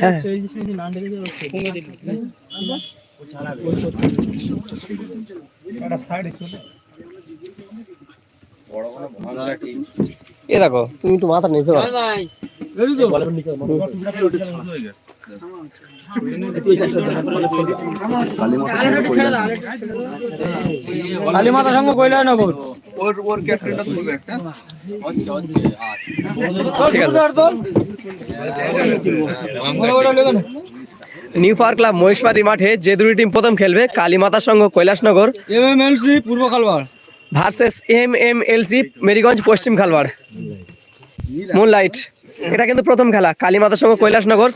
হ্যাঁ। এ দেখো তুমি তো মাথা নিচে করো। কালীমাতা সঙ্গে কইলা নগর ওর ওর ক্যাপ্টেনটা তুলবে একটা ঠিক আছে নিউ পাওয়ার ক্লাব মহেশবাড়ি মাঠে যে দুটি টিম প্রথম খেলবে কালীমাতা সংঘ কৈলাসনগর এমএমএলসি পূর্ব Khalbar versus M M L C Meriganj পশ্চিম খালবাড় মুনলাইট এটা কিন্তু প্রথম খেলা। কালীমাতা সঙ্গে Kailashnagar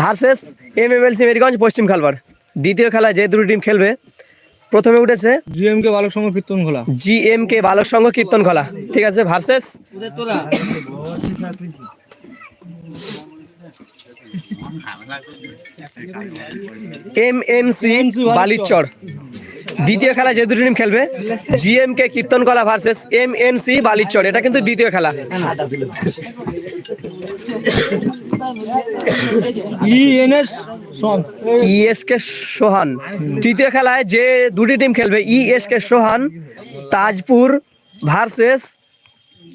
versus M M L C Meriganj পশ্চিম খালবাড় দ্বিতীয় খেলায় যে দুটি টিম খেলবে প্রথমে উঠেছে জিএম কে বালক সংঘ কীর্তন খোলা জি এম কে বালক সংঘ কীর্তন খোলা ঠিক আছে versus M M C Balichar. দ্বিতীয় খেলা যে দুটি টিম খেলবে GM K Kirtankala versus M N C Balichar. এটা কিন্তু দ্বিতীয় খেলা। ইএনএস সং ইএস কে সোহান। তৃতীয় খেলায় যে দুটি টিম খেলবে ES K Sohan Tajpur versus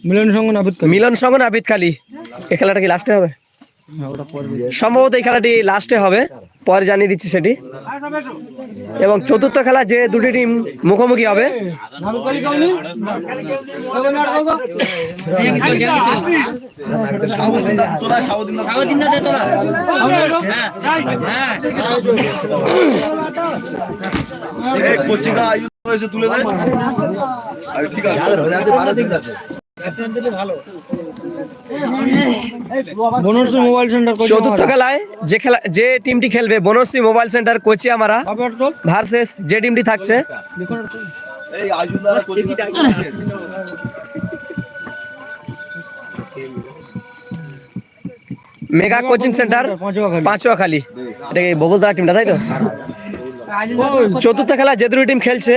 Milan সংঘ নাবিদ মিলন সংঘ নাবিদ কালী। এই খেলাটা কি লাস্টে হবে? সম্ভবত এই খেলাটি লাস্টে হবে। পরে জানিয়ে দিচ্ছি সেটি। এবং চতুর্থ খেলা যে দুটি টিম মুখোমুখি হবে। মোবাইল সেন্টার কোচিং চতুর্থ খেলায় যে খেলা যে টিমটি খেলবে বনশ্রী মোবাইল সেন্টার ভার্সেস যে টিমটি থাকছে। Mega coaching centre Panchuakhali. Panchuakhali. এটা কি ববুলদার টিমটা তাই তো? চতুর্থ খেলা যে দুটি টিম খেলছে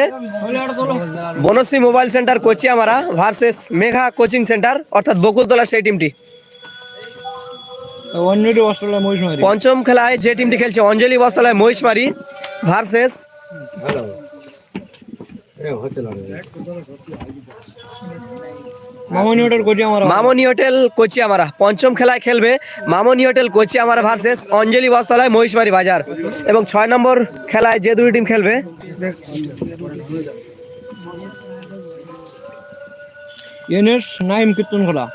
Banashree mobile centre Kochi Kochiamara versus mega coaching centre অর্থাৎ বকুলতলা সেই টিমটি। পঞ্চম খেলায় যে টিমটি খেলছে Anjali Bastralay Mahishmari versus Mamoni hotel coaching আমার কোচিয়ামারা। পঞ্চম খেলায় খেলবে মামনি হোটেল কোচি কোচিয়ামারা ভার্সেস অঞ্জলি বস্তালয় মহিষমারি বাজার। এবং ছয় নম্বর খেলায় যে দুটি টিম খেলবে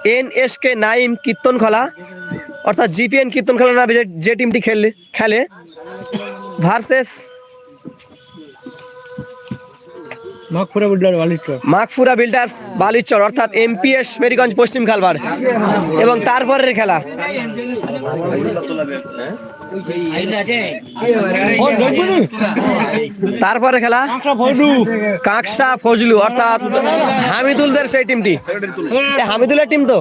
এনএস নাইম কে কীর্তনখলা অর্থাৎ জিপিএন কীর্তনখলা নামে যে- টিমটি খেলে খেলে। Versus builder Balichar. Magfura builders Balichar অর্থাৎ এমপিএস মেরিগঞ্জ পশ্চিম খালবার এবং তারপরের খেলা। তারপরে খেলা? কাকসা ফজলু, অর্থাৎ হামিদুলদের সেই টিমটি। হামিদুলের টিম তো?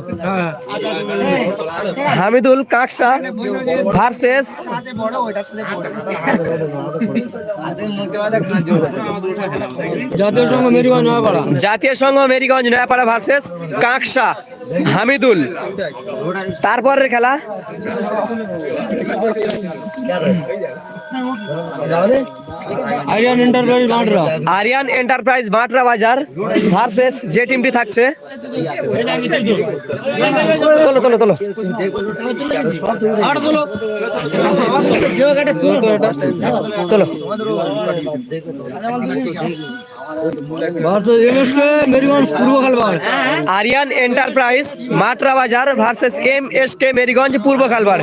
হামিদুল, কাকসা ভার্সেস জাতীয় সংঘ মেরিগঞ্জ, নয়াপাড়া ভার্সেস কাকসা। হামিদুল। তারপরের খেলা? এন্টারপ্রাইজ আরিয়ান এন্টারপ্রাইজ বাটরা বাজার ভার্সেস যে টিমটি থাকছে। তোলো তোলো তোলো। তোলো। ভার্সেস এমএসকে মেরিগঞ্জ পূর্ব খালবার। আরিয়ান এন্টারপ্রাইজ মাটরা বাজার versus M S K Meriganj পূর্ব খালবার।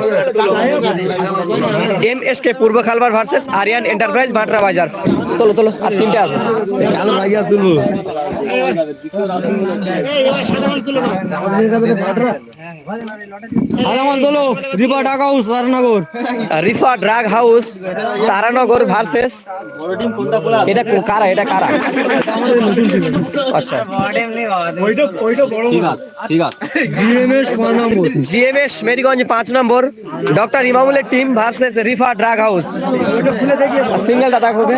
এম এস কে পূর্ব খালবার ভার্সেস আরিয়ান এন্টারপ্রাইজ মাটরা বাজার তোলো তোলো আর তিনটে আছে। আলামান দোলো Ripa house Taranagar. Rifa drug house Taranagar versus. এটা কারা এটা কারা? আচ্ছা। জিএমএস মেরিগঞ্জ পাঁচ নম্বর। Doctor ইমামুলের team versus Rifa drug house. সিঙ্গেলটা দেখোগে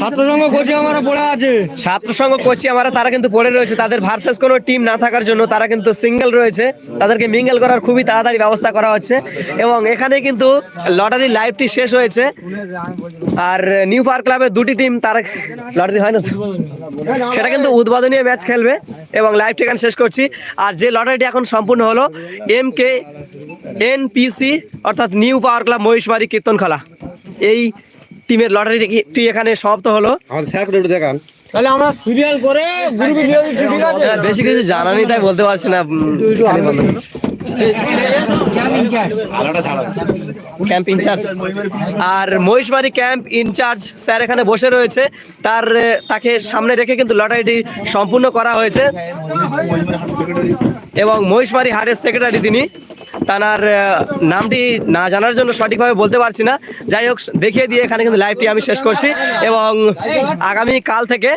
ছাত্র সংঘ কোচিং আমার পড়ে আছে। ছাত্র সংঘ কোচি আমরা তারা কিন্তু কিন্তু পড়ে রয়েছে। তাদের ভার্সেস কোনো টিম না থাকার জন্য তারা কিন্তু সিঙ্গেল রয়েছে। তাদেরকে মিঙ্গেল করার খুবই তাড়াতাড়ি ব্যবস্থা করা হচ্ছে। এবং এখানে কিন্তু লটারি লাইভটি শেষ হয়েছে। আর নিউ পার্ক ক্লাবের দুটি টিম তারা লটারি হয় না? সেটা কিন্তু উদ্বোধনীয় ম্যাচ খেলবে এবং লাইভটি এখানে শেষ করছি। আর যে লটারিটি এখন সম্পূর্ণ হলো এম কে এনপিসি অর্থাৎ new power club Mahishbari Kirtankhola. এই টিমের লটারিটি এখানে সমাপ্ত হলো। তাহলে আমরা সিরিয়াল করে গ্রুপে দিয়ে দিচ্ছি ঠিক আছে? হ্যাঁ, বেশি কিছু জানা নেই তাই বলতে পারছি না। ক্যাম্প ইনচার্জ আর মহিষবাড়ি ক্যাম্প ইনচার্জ স্যার এখানে বসে রয়েছে। তার তাকে সামনে রেখে কিন্তু লটারিটি সম্পূর্ণ করা হয়েছে। এবং মহিষবাড়ি হাটের সেক্রেটারি তিনি। তার নামটি না জানার জন্য সঠিকভাবে বলতে পারছি না। যাই হোক, দেখিয়ে দিয়ে এখানে কিন্তু লাইভটি আমি শেষ করছি এবং আগামী কাল থেকে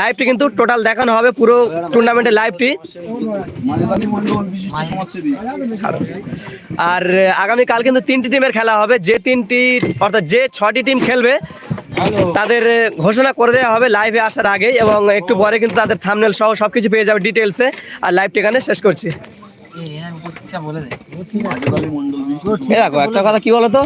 লাইভটি কিন্তু টোটাল দেখানো হবে পুরো টুর্নামেন্টের লাইভটি আর আগামী কাল কিন্তু তিনটি টিমের খেলা হবে। যে তিনটি, অর্থাৎ যে ছটি টিম খেলবে, তাদের ঘোষণা করে দেওয়া হবে লাইভে আসার আগে এবং একটু পরে কিন্তু তাদের থামনেল সহ সবকিছু পেয়ে যাবে ডিটেলসে আর লাইভটি এখানে শেষ করছি। দেখো একটা কথা কি বলতো?